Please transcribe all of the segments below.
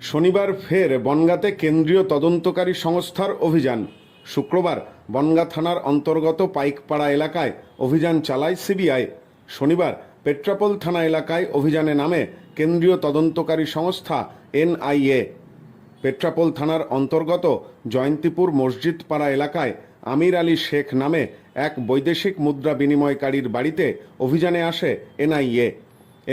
শনিবার ফের বনগাঁতে কেন্দ্রীয় তদন্তকারী সংস্থার অভিযান। শুক্রবার বনগাঁ থানার অন্তর্গত পাইকপাড়া এলাকায় অভিযান চালায় সিবিআই। শনিবার পেট্রাপোল থানা এলাকায় অভিযানে নামে কেন্দ্রীয় তদন্তকারী সংস্থা এনআইএ। পেট্রাপোল থানার অন্তর্গত জয়ন্তীপুর মসজিদ পাড়া এলাকায় আমির আলী শেখ নামে এক বৈদেশিক মুদ্রা বিনিময়কারীর বাড়িতে অভিযানে আসে এনআইএ।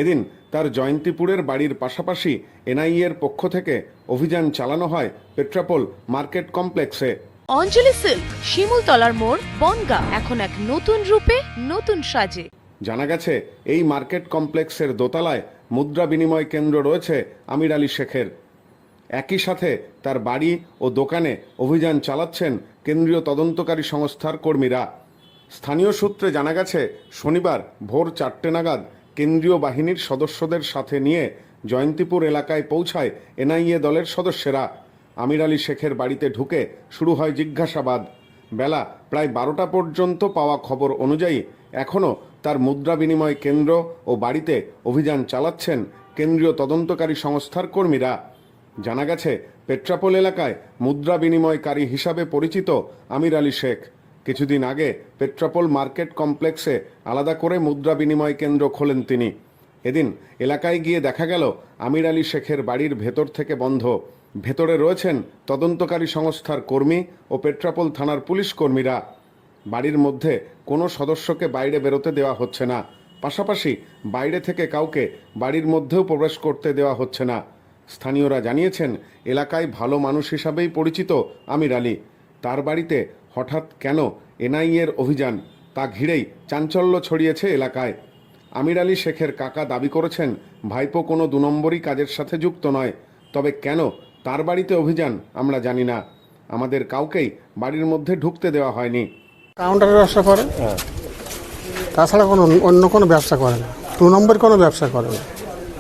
এদিন তার জয়ন্তীপুরের বাড়ির পাশাপাশি এনআইএর পক্ষ থেকে অভিযান চালানো হয় পেট্রাপোল মার্কেট কমপ্লেক্সে। অঞ্জলি সিল্ক শিমুলতলার মোড় বনগা এখন এক নতুন রূপে নতুন সাজে। জানা গেছে এই মার্কেট কমপ্লেক্সের দোতলায় মুদ্রা বিনিময় কেন্দ্র রয়েছে আমির আলী শেখের। একই সাথে তার বাড়ি ও দোকানে অভিযান চালাচ্ছেন কেন্দ্রীয় তদন্তকারী সংস্থার কর্মীরা। স্থানীয় সূত্রে জানা গেছে শনিবার ভোর চারটে নাগাদ কেন্দ্রীয় বাহিনীর সদস্যদের সাথে নিয়ে জয়ন্তীপুর এলাকায় পৌঁছায় এনআইএ দলের সদস্যরা। আমির আলী শেখের বাড়িতে ঢুকে শুরু হয় জিজ্ঞাসাবাদ। বেলা প্রায় বারোটা পর্যন্ত পাওয়া খবর অনুযায়ী এখনও তার মুদ্রা বিনিময় কেন্দ্র ও বাড়িতে অভিযান চালাচ্ছেন কেন্দ্রীয় তদন্তকারী সংস্থার কর্মীরা। জানা গেছে, পেট্রাপোল এলাকায় মুদ্রা বিনিময়কারী হিসাবে পরিচিত আমির আলী শেখ। কিছুদিন আগে পেট্রাপোল মার্কেট কমপ্লেক্সে আলাদা করে মুদ্রা বিনিময় কেন্দ্র খোলেন তিনি। এদিন এলাকায় গিয়ে দেখা গেল, আমির আলী শেখের বাড়ির ভেতর থেকে বন্ধ। ভেতরে রয়েছেন তদন্তকারী সংস্থার কর্মী ও পেট্রাপোল থানার পুলিশ কর্মীরা। বাড়ির মধ্যে কোনো সদস্যকে বাইরে বেরোতে দেওয়া হচ্ছে না। পাশাপাশি বাইরে থেকে কাউকে বাড়ির মধ্যেও প্রবেশ করতে দেওয়া হচ্ছে না। স্থানীয়রা জানিয়েছেন, এলাকায় ভালো মানুষ হিসাবেই পরিচিত আমির আলী। তার বাড়িতে হঠাৎ কেন এনআইএর অভিযান? তা ঘিরেই চাঞ্চল্য ছড়িয়েছে এলাকায়। আমির আলী শেখের কাকা দাবি করেছেন ভাইপো কোনো দু নম্বরই কাজের সাথে যুক্ত নয়। তবে কেন তার বাড়িতে অভিযান আমরা জানি না। আমাদের কাউকেই বাড়ির মধ্যে ঢুকতে দেওয়া হয়নি। কাউন্টারের ব্যবসা করে? তাছাড়া কোনো অন্য কোনো ব্যবসা করে না? দু নম্বর কোনো ব্যবসা করে না?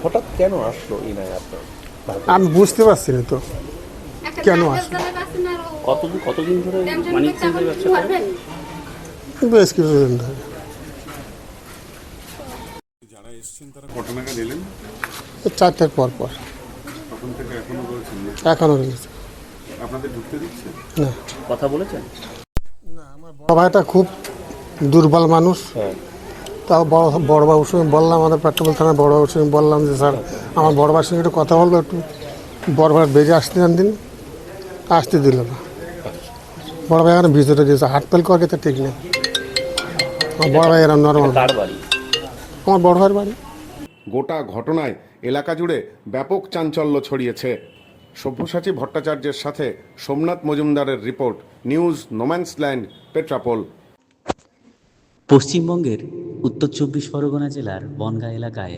হঠাৎ কেন আসলো ইনায় আপনার? আমি বুঝতে পারছি না তো। কেন আসলো? কতদিন কতদিন ধরে মানিক চেঞ্জের ব্যবসা করেন বেশ কিছুদিন ধরে। যারা এসছেন তারা কত টাকা দিলেন এই চারটের পর পর। তখন থেকে এখনও রয়েছেন রয়েছে। আপনাদের ঢুকতে দিচ্ছে? না। কথা বলেছেন? বড় ভাইটা খুব দুর্বল মানুষ। হ্যাঁ। তাও বড় বড়বাবুর সঙ্গে বললাম আমাদের পেট্রোল থানার বড়বাবুর সঙ্গে বললাম যে স্যার আমার বড়বার সঙ্গে একটু কথা বলব একটু। বড় ভাই বেরিয়ে আসতে দিন আসতে দিল না। বড় ভাই এখানে ভিতরে দিয়েছে হাট পেল করে তো ঠিক নেই। আমার বড় ভাই এরকম নর্মাল আমার বড় ভাইয়ের বাড়ি। গোটা ঘটনায় এলাকা জুড়ে ব্যাপক চাঞ্চল্য ছড়িয়েছে। সব্যসাচী ভট্টাচার্যের সাথে সোমনাথ মজুমদারের রিপোর্ট নিউজ নোম্যান্সল্যান্ড পেট্রাপোল পশ্চিমবঙ্গের উত্তর চব্বিশ পরগনা জেলার বনগাঁ এলাকায়